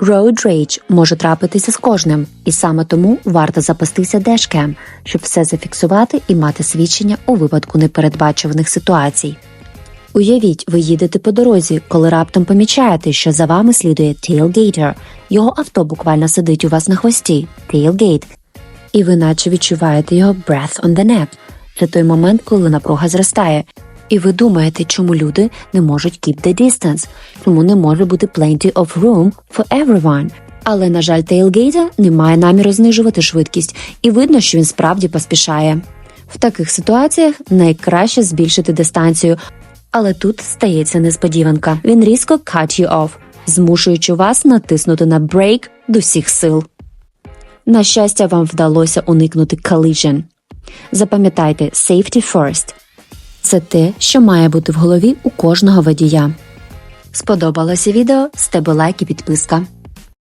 Road rage може трапитися з кожним, і саме тому варто запастися дешкем, щоб все зафіксувати і мати свідчення у випадку непередбачуваних ситуацій. Уявіть, ви їдете по дорозі, коли раптом помічаєте, що за вами слідує tailgater. Його авто буквально сидить у вас на хвості tailgate, і ви наче відчуваєте його breath on the neck. Це той момент, коли напруга зростає. І ви думаєте, чому люди не можуть keep the distance, чому не може бути plenty of room for everyone. Але, на жаль, Тейлгейта не має наміру знижувати швидкість, і видно, що він справді поспішає. В таких ситуаціях найкраще збільшити дистанцію, але тут стається несподіванка. Він різко cut you off, змушуючи вас натиснути на брейк до всіх сил. На щастя, вам вдалося уникнути collision. Запам'ятайте safety first. Це те, що має бути в голові у кожного водія. Сподобалося відео? З тебе лайк і підписка.